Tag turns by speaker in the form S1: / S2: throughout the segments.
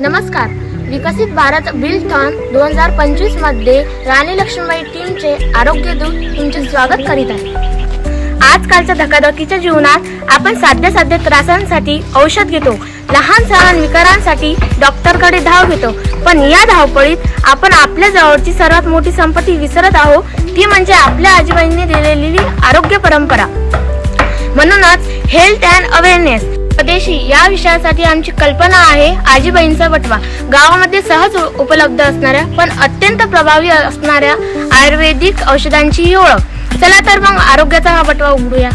S1: नमस्कार. विकसित भारत बिलथॉन दोन हजार पंचवीसमध्ये राणी लक्ष्मीबाई टीमचे आरोग्य दूत तुमचे स्वागत करीत आहे आजकालच्या धकाधकीच्या जीवनात आपण साध्या साध्या त्रासांसाठी औषध घेतो. लहान सहान विकारांसाठी डॉक्टरकडे धाव घेतो. पण या धावपळीत आपण आपल्या जवळची सर्वात मोठी संपत्ती विसरत आहोत. ती म्हणजे आपल्या आजीबाईंनी दिलेली आरोग्य परंपरा. म्हणूनच हेल्थ अँड अवेअरनेस स्वदेशी या विषयासाठी आमची कल्पना आहे. आजीबाईंचा बटवा गावामध्ये सहज उपलब्ध असणाऱ्या पण अत्यंत प्रभावी असणाऱ्या आयुर्वेदिक औषधांची ही ओळख. चला तर मग आरोग्याचा हा बटवा उघडूया.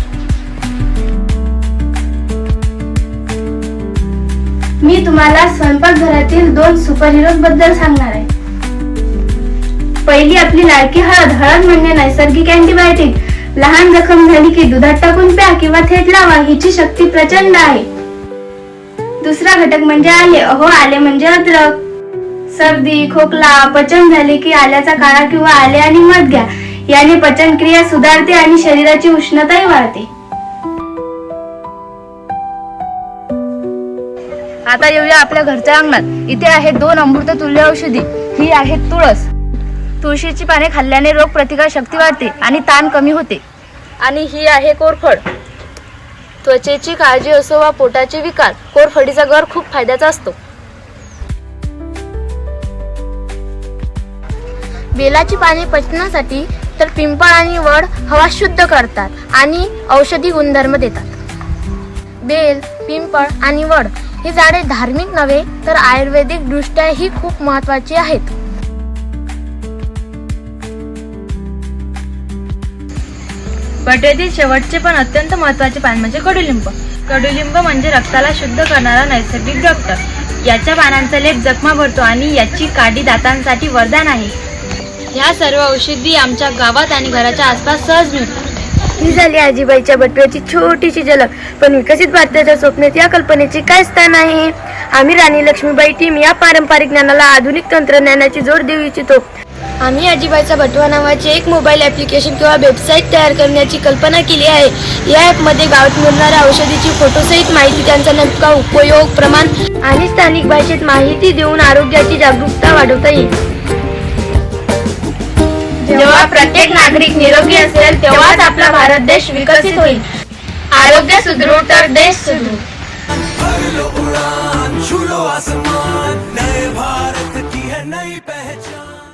S1: मी तुम्हाला स्वयंपाकघरातील दोन सुपरबद्दल सांगणार आहे. पहिली आपली लाडकी हळद. हळद म्हणजे नैसर्गिक अँटीबायोटिक लहान जखम झाली की दुधात टाकून प्या किंवा थेट लावा हिची शक्ती प्रचंड आहे. दुसरा घटक म्हणजे आले अहो आले म्हणजे अद्रक. सर्दी खोकला पचन झाले की आल्याचा काढा किंवा आले आणि मध घ्या. याने पचन क्रिया सुधारते आणि शरीराची उष्णताही वाढते.
S2: आता येऊया आपल्या घरच्या अंगणात. इथे आहेत दोन अमृत तुल्य औषधी. ही आहे तुळस. तुळशीची पाने खाल्ल्याने रोग प्रतिकार शक्ती वाढते आणि ताण कमी होते. आणि ही आहे कोरफड. त्वचेची काळजी असो वा पोटाचे विकार कोरफडीचा गर खूप फायद्याचा असतो.
S1: बेलाची पाने पचनासाठी तर पिंपळ आणि वड हवा शुद्ध करतात आणि औषधी गुणधर्म देतात. बेल पिंपळ आणि वड ही झाडे धार्मिक नव्हे तर आयुर्वेदिक दृष्ट्याही खूप महत्वाची आहेत.
S2: बटेतील शेवटचे पण अत्यंत महत्त्वाचे पान म्हणजे कडुलिंब. कडुलिंब म्हणजे रक्ताला शुद्ध करणारा नैसर्गिक डॉक्टर याच्या पानांचा लेप जखमा भरतो आणि याची काडी दातांसाठी वरदान आहे. ह्या सर्व औषधी आमच्या गावात आणि घराच्या आसपास सहज मिळतात.
S1: ही झाली आजीबाईच्या बटव्याची छोटीशी झलक. पण विकसित भारताच्या स्वप्नात या कल्पनेचे काय स्थान आहे? आम्ही राणी लक्ष्मीबाई टीम या पारंपरिक ज्ञानाला आधुनिक तंत्रज्ञानाची जोड देऊ इच्छितो. आम्ही आजीबाईचा बटवा नावाचे एक मोबाईल ॲप्लिकेशन किंवा वेबसाईट तयार करण्याची कल्पना केली आहे. या ॲपमध्ये गावात मिळणाऱ्या औषधीची फोटोसहित माहिती त्यांचा नेमका उपयोग प्रमाण आणि स्थानिक भाषेत माहिती देऊन आरोग्याची जागरूकता वाढवता येईल. जेव्हा प्रत्येक नागरिक निरोगी असेल तेव्हाच आपला भारत देश विकसित होईल. आरोग्य सुदृढ तर देश सुदृढ.
S3: उड़ान आसमान नए भारत की है नई पहचान.